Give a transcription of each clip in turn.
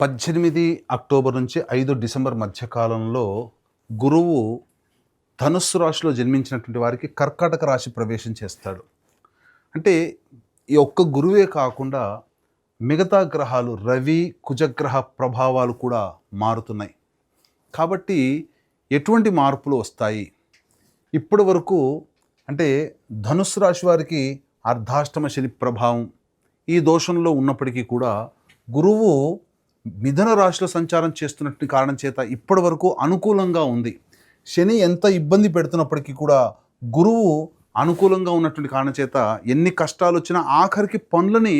పద్దెనిమిది అక్టోబర్ నుంచి ఐదు డిసెంబర్ మధ్యకాలంలో గురువు ధనుస్సు రాశిలో జన్మించినటువంటి వారికి కర్కాటక రాశి ప్రవేశం చేస్తాడు. అంటే ఈ ఒక్క గురువే కాకుండా మిగతా గ్రహాలు రవి కుజగ్రహ ప్రభావాలు కూడా మారుతున్నాయి. కాబట్టి ఎటువంటి మార్పులు వస్తాయి? ఇప్పటి వరకు అంటే ధనుస్సు రాశి వారికి అర్ధాష్టమ శని ప్రభావం ఈ దోషంలో ఉన్నప్పటికీ కూడా గురువు మిథున రాశిలో సంచారం చేస్తున్నట్టు కారణం చేత ఇప్పటి వరకు అనుకూలంగా ఉంది. శని ఎంత ఇబ్బంది పెడుతున్నప్పటికీ కూడా గురువు అనుకూలంగా ఉన్నటువంటి కారణం చేత ఎన్ని కష్టాలు వచ్చినా ఆఖరికి పనులని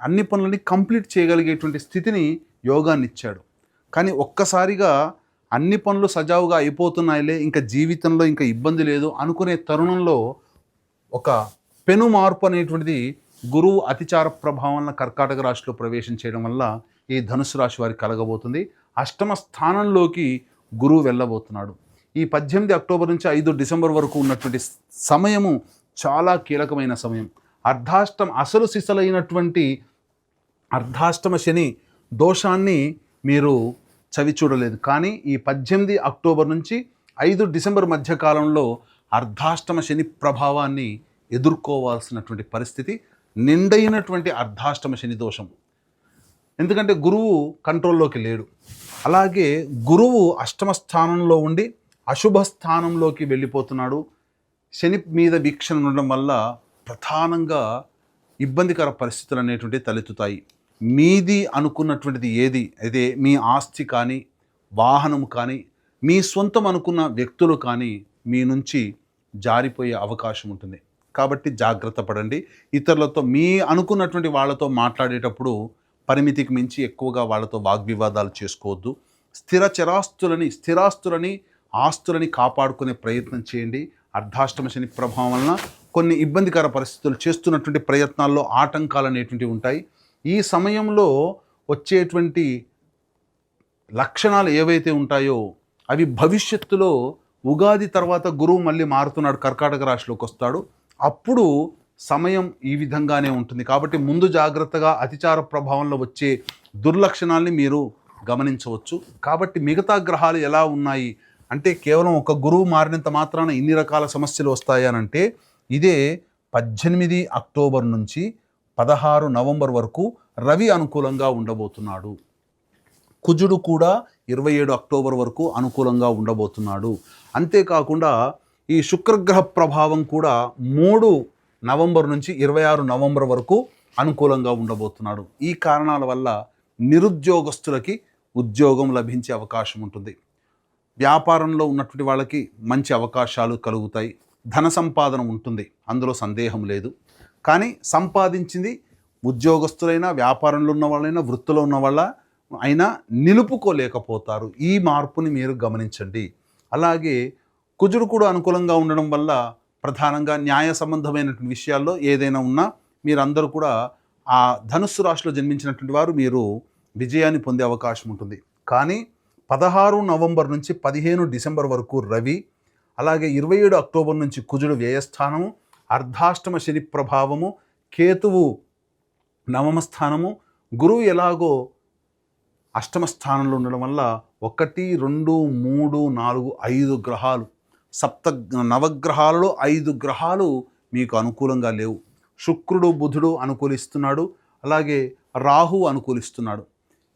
అన్ని పనులని కంప్లీట్ చేయగలిగేటువంటి స్థితిని యోగాన్ని ఇచ్చాడు. కానీ ఒక్కసారిగా అన్ని పనులు సజావుగా అయిపోతున్నాయిలే ఇంకా జీవితంలో ఇంకా ఇబ్బంది లేదు అనుకునే తరుణంలో ఒక పెను మార్పు అనేటువంటిది గురువు అతిచార ప్రభావం వల్ల కర్కాటక రాశిలో ప్రవేశం చేయడం వల్ల ఈ ధనుసు రాశి వారికి కలగబోతుంది. అష్టమ స్థానంలోకి గురువు వెళ్ళబోతున్నాడు. ఈ పద్దెనిమిది అక్టోబర్ నుంచి ఐదు డిసెంబర్ వరకు ఉన్నటువంటి సమయము చాలా కీలకమైన సమయం. అర్ధాష్టం అసలు సిసలైనటువంటి అర్ధాష్టమ శని దోషాన్ని మీరు చవి చూడలేదు. కానీ ఈ పద్దెనిమిది అక్టోబర్ నుంచి ఐదు డిసెంబర్ మధ్యకాలంలో అర్ధాష్టమ శని ప్రభావాన్ని ఎదుర్కోవాల్సినటువంటి పరిస్థితి నిండైనటువంటి అర్ధాష్టమ శని దోషం ఎందుకంటే గురువు కంట్రోల్లోకి లేడు. అలాగే గురువు అష్టమ స్థానంలో ఉండి అశుభ స్థానంలోకి వెళ్ళిపోతున్నాడు. శని మీద వీక్షణ ఉండడం వల్ల ప్రధానంగా ఇబ్బందికర పరిస్థితులు అనేటువంటివి తలెత్తుతాయి. మీది అనుకున్నటువంటిది ఏది? అదే మీ ఆస్తి కానీ వాహనం కానీ మీ సొంతం అనుకున్న వ్యక్తులు కానీ మీ నుంచి జారిపోయే అవకాశం ఉంటుంది. కాబట్టి జాగ్రత్త పడండి. ఇతరులతో మీ అనుకున్నటువంటి వాళ్ళతో మాట్లాడేటప్పుడు పరిమితికి మించి ఎక్కువగా వాళ్ళతో వాగ్వివాదాలు చేసుకోవద్దు. స్థిర చరాస్తులని స్థిరాస్తులని ఆస్తులని కాపాడుకునే ప్రయత్నం చేయండి. అర్ధాష్టమ శని ప్రభావం వలన కొన్ని ఇబ్బందికర పరిస్థితులు చేస్తున్నటువంటి ప్రయత్నాల్లో ఆటంకాలు అనేటువంటివి ఉంటాయి. ఈ సమయంలో వచ్చేటువంటి లక్షణాలు ఏవైతే ఉంటాయో అవి భవిష్యత్తులో ఉగాది తర్వాత గురువు మళ్ళీ మారుతున్నాడు కర్కాటక రాశిలోకి వస్తాడు. అప్పుడు సమయం ఈ విధంగానే ఉంటుంది. కాబట్టి ముందు జాగ్రత్తగా అతిచార ప్రభావంలో వచ్చే దుర్లక్షణాల్ని మీరు గమనించవచ్చు. కాబట్టి మిగతా గ్రహాలు ఎలా ఉన్నాయి? అంటే కేవలం ఒక గురువు మారినంత మాత్రాన ఇన్ని రకాల సమస్యలు వస్తాయనంటే ఇదే పద్దెనిమిది అక్టోబర్ నుంచి పదహారు నవంబర్ వరకు రవి అనుకూలంగా ఉండబోతున్నాడు. కుజుడు కూడా ఇరవై ఏడు అక్టోబర్ వరకు అనుకూలంగా ఉండబోతున్నాడు. అంతేకాకుండా ఈ శుక్రగ్రహ ప్రభావం కూడా మూడు నవంబర్ నుంచి ఇరవై ఆరు నవంబర్ వరకు అనుకూలంగా ఉండబోతున్నాడు. ఈ కారణాల వల్ల నిరుద్యోగస్తులకి ఉద్యోగం లభించే అవకాశం ఉంటుంది. వ్యాపారంలో ఉన్నటువంటి వాళ్ళకి మంచి అవకాశాలు కలుగుతాయి. ధన సంపాదన ఉంటుంది. అందులో సందేహం లేదు. కానీ సంపాదించింది ఉద్యోగస్తులైనా వ్యాపారంలో ఉన్న వాళ్ళైనా వృత్తిలో ఉన్న వాళ్ళ అయినా నిలుపుకోలేకపోతారు. ఈ మార్పుని మీరు గమనించండి. అలాగే కుజుడు కూడా అనుకూలంగా ఉండడం వల్ల ప్రధానంగా న్యాయ సంబంధమైనటువంటి విషయాల్లో ఏదైనా ఉన్నా మీరందరూ కూడా ఆ ధనుస్సు రాశిలో జన్మించినటువంటి వారు మీరు విజయాన్ని పొందే అవకాశం ఉంటుంది. కానీ పదహారు నవంబర్ నుంచి పదిహేను డిసెంబర్ వరకు రవి అలాగే ఇరవై ఏడు అక్టోబర్ నుంచి కుజుడు వ్యయస్థానము అర్ధాష్టమ శని ప్రభావము కేతువు నవమ స్థానము గురువు ఎలాగో అష్టమ స్థానంలో ఉండడం వల్ల ఒకటి రెండు మూడు నాలుగు ఐదు గ్రహాలు సప్త నవగ్రహాలలో ఐదు గ్రహాలు మీకు అనుకూలంగా లేవు. శుక్రుడు బుధుడు అనుకూలిస్తున్నాడు అలాగే రాహు అనుకూలిస్తున్నాడు.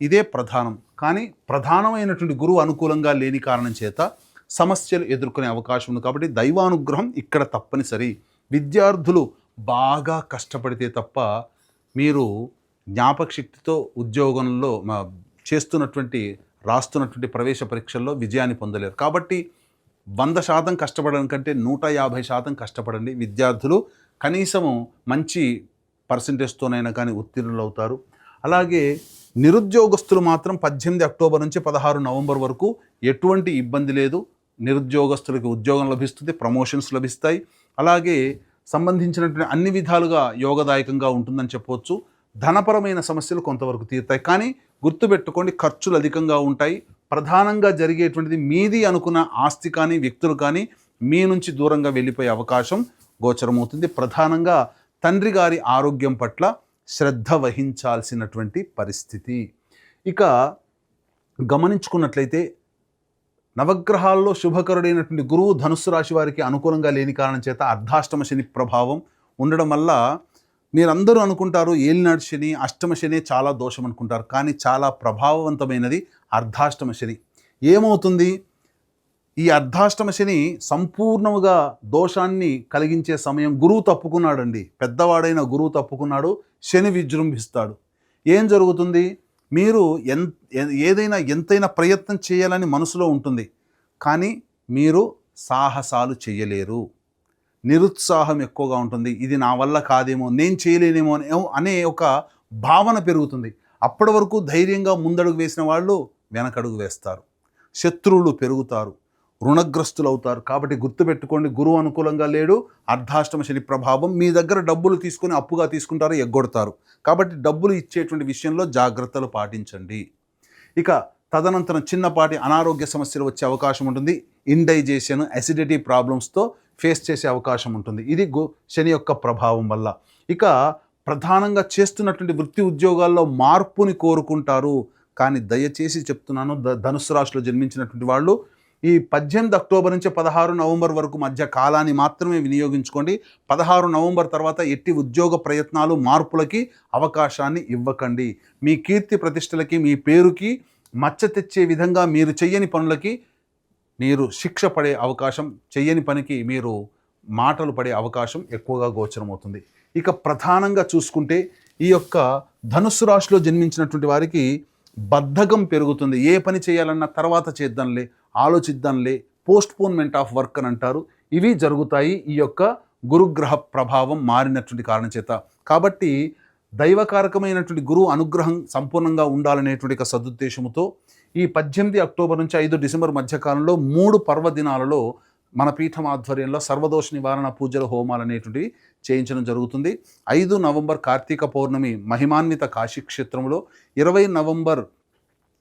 ఇదే ప్రధానం. కానీ ప్రధానమైనటువంటి గురువు అనుకూలంగా లేని కారణం చేత సమస్యలు ఎదుర్కొనే అవకాశం ఉంది. కాబట్టి దైవానుగ్రహం ఇక్కడ తప్పనిసరి. విద్యార్థులు బాగా కష్టపడితే తప్ప మీరు జ్ఞాపక శక్తితో ఉద్యోగంలో మా చేస్తున్నటువంటి రాస్తున్నటువంటి ప్రవేశ పరీక్షల్లో విజయాన్ని పొందలేరు. కాబట్టి వంద శాతం కష్టపడడం కంటే నూట యాభై శాతం కష్టపడండి విద్యార్థులు. కనీసము మంచి పర్సంటేజ్తోనైనా కానీ ఉత్తీర్ణులు అవుతారు. అలాగే నిరుద్యోగస్తులు మాత్రం పద్దెనిమిది అక్టోబర్ నుంచి పదహారు నవంబర్ వరకు ఎటువంటి ఇబ్బంది లేదు. నిరుద్యోగస్తులకి ఉద్యోగం లభిస్తుంది ప్రమోషన్స్ లభిస్తాయి. అలాగే సంబంధించినటువంటి అన్ని విధాలుగా యోగదాయకంగా ఉంటుందని చెప్పవచ్చు ధనపరమైన సమస్యలు కొంతవరకు తీరుతాయి. కానీ గుర్తుపెట్టుకోండి ఖర్చులు అధికంగా ఉంటాయి. ప్రధానంగా జరిగేటువంటిది మీది అనుకున్న ఆస్తి కానీ వ్యక్తులు కానీ మీ నుంచి దూరంగా వెళ్ళిపోయే అవకాశం గోచరమవుతుంది. ప్రధానంగా తండ్రి గారి ఆరోగ్యం పట్ల శ్రద్ధ వహించాల్సినటువంటి పరిస్థితి. ఇక గమనించుకున్నట్లయితే నవగ్రహాల్లో శుభకరుడైనటువంటి గురువు ధనుస్సు రాశి వారికి అనుకూలంగా లేని కారణం చేత అర్ధాష్టమ శని ప్రభావం ఉండడం వల్ల మీరందరూ అనుకుంటారు ఏలినాడు శని అష్టమ శని చాలా దోషం అనుకుంటారు కానీ చాలా ప్రభావవంతమైనది అర్ధాష్టమ శని. ఏమవుతుంది? ఈ అర్ధాష్టమ శని సంపూర్ణముగా దోషాన్ని కలిగించే సమయం గురువు తప్పుకున్నాడండి. పెద్దవాడైన గురువు తప్పుకున్నాడు శని విజృంభిస్తాడు. ఏం జరుగుతుంది? మీరు ఎన్ ఏదైనా ఎంతైనా ప్రయత్నం చేయాలని మనసులో ఉంటుంది. కానీ మీరు సాహసాలు చేయలేరు. నిరుత్సాహం ఎక్కువగా ఉంటుంది. ఇది నా వల్ల కాదేమో నేను చేయలేనేమో అనే అనే ఒక భావన పెరుగుతుంది. అప్పటి వరకు ధైర్యంగా ముందడుగు వేసిన వాళ్ళు వెనకడుగు వేస్తారు. శత్రువులు పెరుగుతారు. రుణగ్రస్తులు అవుతారు కాబట్టి గుర్తుపెట్టుకోండి గురువు అనుకూలంగా లేడు. అర్ధాష్టమ శని ప్రభావం మీ దగ్గర డబ్బులు తీసుకొని అప్పుగా తీసుకుంటారు ఎగ్గొడతారు. కాబట్టి డబ్బులు ఇచ్చేటువంటి విషయంలో జాగ్రత్తలు పాటించండి. ఇక తదనంతరం చిన్నపాటి అనారోగ్య సమస్యలు వచ్చే అవకాశం ఉంటుంది. ఇండైజేషన్ అసిడిటీ ప్రాబ్లమ్స్తో ఫేస్ చేసే అవకాశం ఉంటుంది. ఇది గు శని యొక్క ప్రభావం వల్ల. ఇక ప్రధానంగా చేస్తున్నటువంటి వృత్తి ఉద్యోగాల్లో మార్పుని కోరుకుంటారు. కానీ దయచేసి చెప్తున్నాను ద ధనుసు రాశిలో జన్మించినటువంటి వాళ్ళు ఈ పద్దెనిమిది అక్టోబర్ నుంచి పదహారు నవంబర్ వరకు మధ్య కాలాన్ని మాత్రమే వినియోగించుకోండి. పదహారు నవంబర్ తర్వాత ఎట్టి ఉద్యోగ ప్రయత్నాలు మార్పులకి అవకాశాన్ని ఇవ్వకండి. మీ కీర్తి ప్రతిష్టలకి మీ పేరుకి మచ్చ తెచ్చే విధంగా మీరు చెయ్యని పనులకి మీరు శిక్ష పడే అవకాశం చెయ్యని పనికి మీరు మాటలు పడే అవకాశం ఎక్కువగా గోచరమవుతుంది. ఇక ప్రధానంగా చూసుకుంటే ఈ యొక్క ధనుస్సు రాశిలో జన్మించినటువంటి వారికి బద్ధకం పెరుగుతుంది. ఏ పని చేయాలన్నా తర్వాత చేద్దాంలే ఆలోచిద్దాంలే పోస్ట్పోన్మెంట్ ఆఫ్ వర్క్ అని అంటారు. ఇవి జరుగుతాయి. ఈ యొక్క గురుగ్రహ ప్రభావం మారినటువంటి కారణం చేత. కాబట్టి దైవకారకమైనటువంటి గురువు అనుగ్రహం సంపూర్ణంగా ఉండాలనేటువంటి సదుద్దేశంతో ఈ పద్దెనిమిది అక్టోబర్ నుంచి ఐదు డిసెంబర్ మధ్యకాలంలో మూడు పర్వదినాలలో మన పీఠం ఆధ్వర్యంలో సర్వదోష నివారణ పూజల హోమాలు అనేటువంటివి చేయించడం జరుగుతుంది. ఐదు నవంబర్ కార్తీక పౌర్ణమి మహిమాన్విత కాశీ క్షేత్రంలో ఇరవై నవంబర్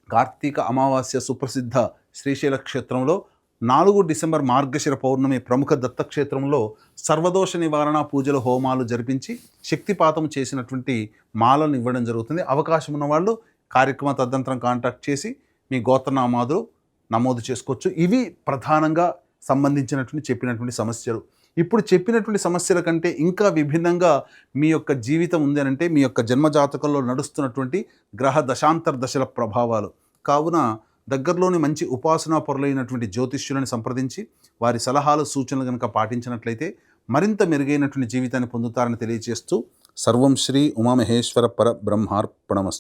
కార్తీక అమావాస్య సుప్రసిద్ధ శ్రీశైల క్షేత్రంలో నాలుగు డిసెంబర్ మార్గశిర పౌర్ణమి ప్రముఖ దత్తక్షేత్రంలో సర్వదోష నివారణ పూజల హోమాలు జరిపించి శక్తిపాతం చేసినటువంటి మాలను ఇవ్వడం జరుగుతుంది. అవకాశం ఉన్న వాళ్ళు కార్యక్రమ తదంతరం కాంటాక్ట్ చేసి మీ గోత్రనామాదులు నమోదు చేసుకోవచ్చు. ఇవి ప్రధానంగా సంబంధించినటువంటి చెప్పినటువంటి సమస్యలు. ఇప్పుడు చెప్పినటువంటి సమస్యల కంటే ఇంకా విభిన్నంగా మీ యొక్క జీవితం ఉంది అంటే మీ యొక్క జన్మజాతకంలో నడుస్తున్నటువంటి గ్రహ దశాంతర దశల ప్రభావాలు. కావున దగ్గరలోని మంచి ఉపాసనా పరులైనటువంటి జ్యోతిష్యులను సంప్రదించి వారి సలహాలు సూచనలు కనుక పాటించినట్లయితే మరింత మెరుగైనటువంటి జీవితాన్ని పొందుతారని తెలియజేస్తూ సర్వం శ్రీ ఉమామహేశ్వర పర బ్రహ్మార్పణమస్తు.